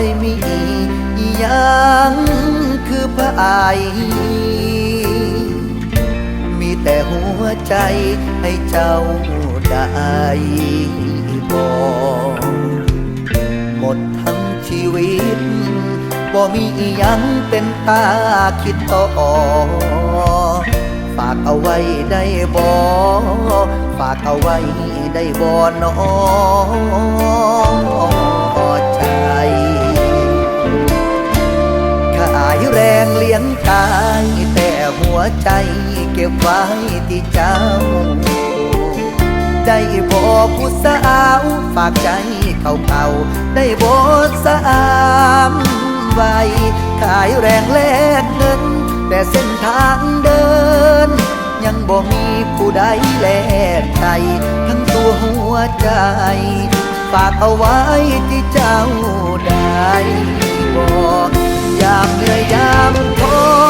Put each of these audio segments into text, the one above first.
ได้มีอหยังคือพระอายมีแต่หัวใจให้เจ้าได้บอกหมดทั้งชีวิตบ่มีอหยังเป็นตาคิดต่อฝากเอาไว้ได้บ่ฝากเอาไว้ได้บ่นอ ใจเก็บไว้ที่เจ้า ได้บอกผู้สาวฝากใจเก่าได้บอกสามไว้ขายแรงแลกเงิน แต่เส้นทางเดิน ยังบ่มีผู้ใดแลกใจทั้งตัวหัวใจ ฝากเอาไว้ที่เจ้าได้บอกยามเหนื่อยยามท้อ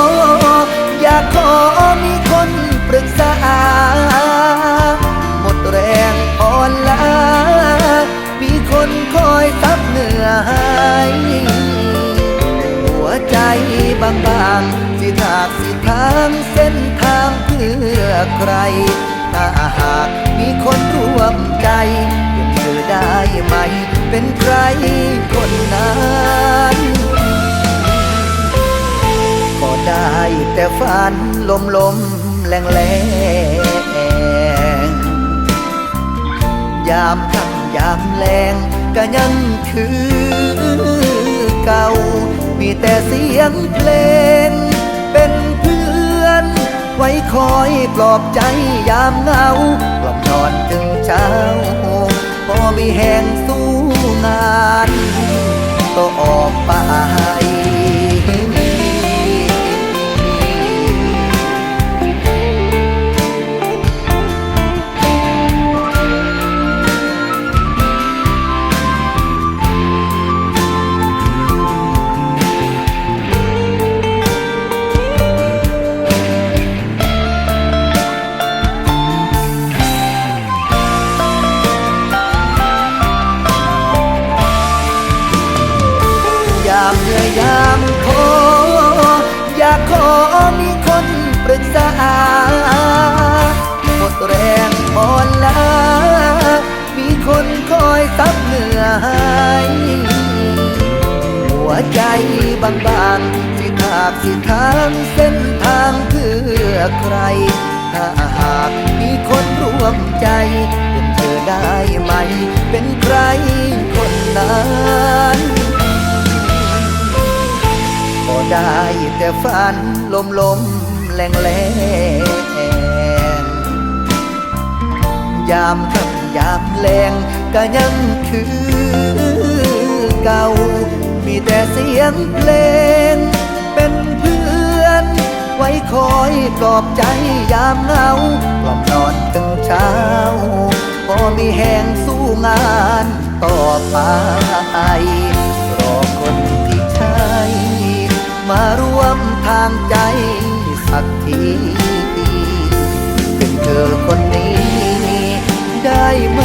หนื่อยหัวใจบางๆสิทากสิทางเส้นทางเพื่อใคร ถ้าหากมีคนร่วมใจเป็นเธอได้ไหม เป็นใครคนนั้นก็ได้แต่ฝันลมลมๆแรงแรงๆยามค่ำยามแรง ก็ยังคือเก่า มีแต่เสียงเพลง เป็นเพื่อน ไว้คอยปลอบใจยามเหงากลับนอนถึงเช้าพอมีแหงสู้งาน ก็ออกไป ยยามท้ออยากขอมีคนปรึกษาหมดแรงอ่อนล้ามีคนคอยซับเหนื่อยหัวใจบางๆที่ถากสิทางเส้นทางเพื่อใคร ถ้าหากมีคนร่วมใจ เป็นเธอได้ไหม เป็นใครคนนั้น ได้แต่ฝันลมลมแรงแรงยามคำยามแรงก็ยังคือเก่า มีแต่เสียงเพลง เป็นเพื่อน ไว้คอยปลอบใจยามเหงากล่อมนอนถึงเช้า พอมีแหงสู้งานต่อไป มาร่วมทางใจสักทีเป็นเธอคนนี้ได้ไหม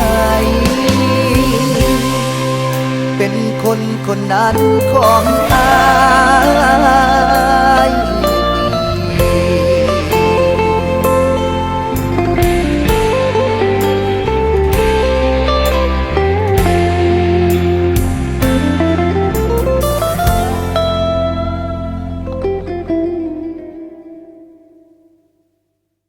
เป็นคนคนนั้นของอา